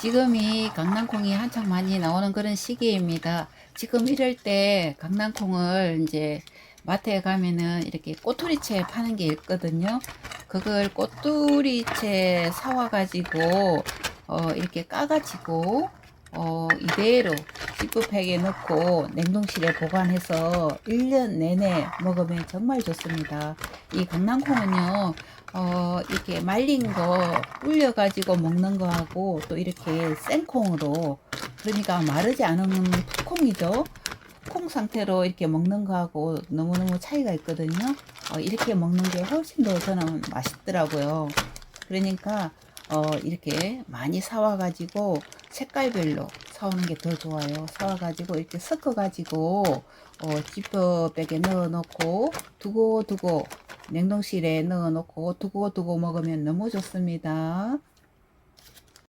지금이 강낭콩이 한창 많이 나오는 그런 시기입니다. 지금 이럴 때 강낭콩을 이제 마트에 가면은 이렇게 꼬투리채 파는 게 있거든요. 그걸 꼬투리채 사와가지고 어, 이렇게 까가지고 어, 이대로 지프팩에 넣고 냉동실에 보관해서 1년 내내 먹으면 정말 좋습니다. 이 강낭콩은요, 어, 이렇게 말린 거 불려가지고 먹는 거하고 또 이렇게 생콩으로 그러니까 마르지 않은 콩이죠. 콩 상태로 이렇게 먹는 거하고 너무너무 차이가 있거든요. 어, 이렇게 먹는 게 훨씬 더 저는 맛있더라고요. 그러니까 어, 이렇게 많이 사와가지고 색깔별로 사오는 게 더 좋아요. 사와가지고 이렇게 섞어가지고 어, 지퍼백에 넣어놓고 두고두고 냉동실에 넣어놓고 두고두고 먹으면 너무 좋습니다.